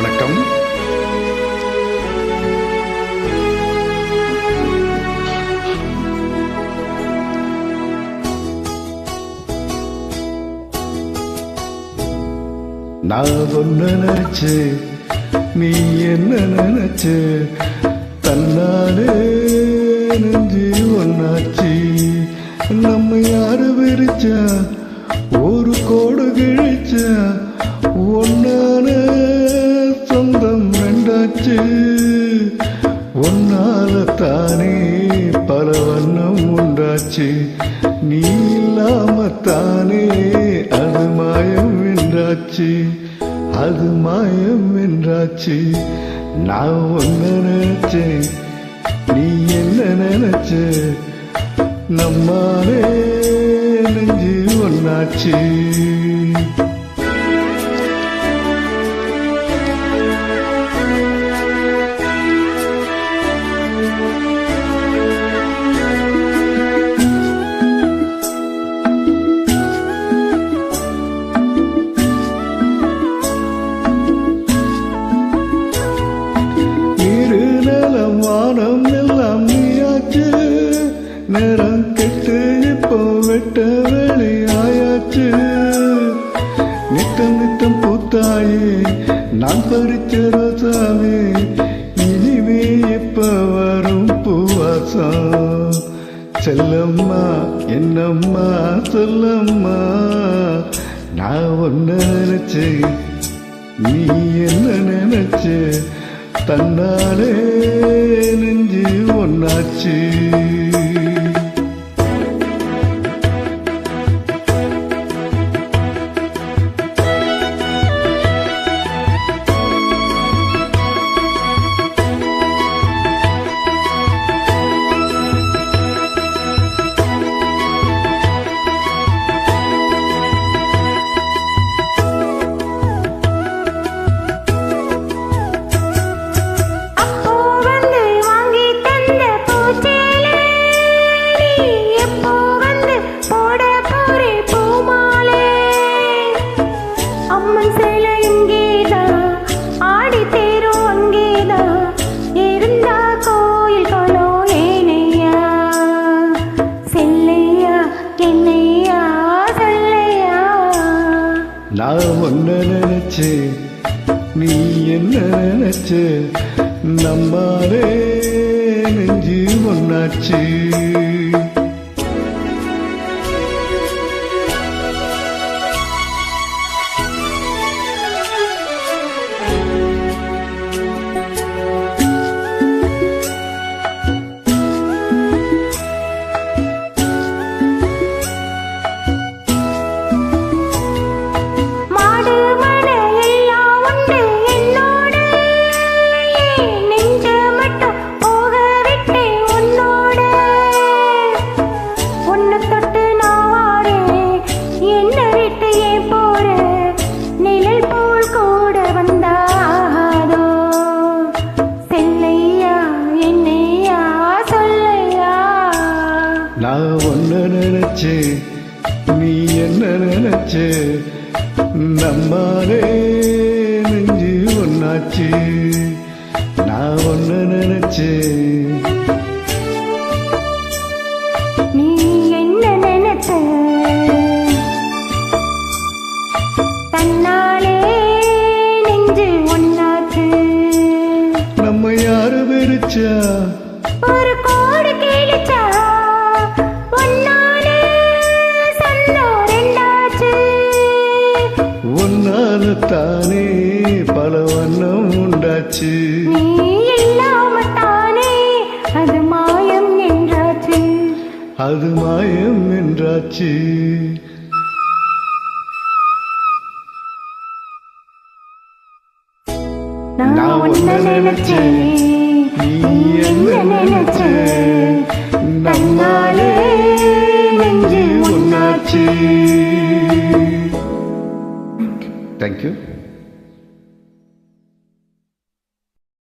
வணக்கம். நான் ஒன்னு நினைச்சு நீ என்ன நினைச்சு தன்னாலே நெஞ்சு ஒன்னாச்சு நம்ம யாரு விரிச்சா ஒரு கோடு கிழிச்சா உண்டாச்சு நீ இல்லாம தானே அது மாயம் என்றாச்சு. அது மாயம் என்றாச்சு. நான் ஒன்ன நினைச்சேன் நீ என்ன நினைச்ச? நம்மாலே நெஞ்சு ஒன்னாச்சு நான் பறிச்ச ரோசாவே இனிமே இப்ப வரும் பூவாசம் செல்லம்மா என்னம்மா சொல்லம்மா. நான் ஒன்ன நினைச்சு நீ என்ன நினைச்சு? தன்னாலே நெஞ்சு ஒன்னாச்சு நான் ஒன்ன நினைச்சேன் நீ என்ன நினைச்ச நம்மாலே நெஞ்சு ஒன்னாச்சு நான் ஒன்ன நினைச்சேன் நீ என்ன நினைச்ச? நம்மாலே நெஞ்சு ஒன்னாச்சு நான் என்ன நினைச்ச? நம்ம யாரு வெறிச்சா? ஒன்னால தானே பல வண்ணம் உண்டாச்சு. அது மாயம் என்றாச்சு. அது மாயம் என்றாச்சு. நான் ஒன்ன நினைச்சேன். நீ என்ன நம்மாலே நெஞ்சு Thank you.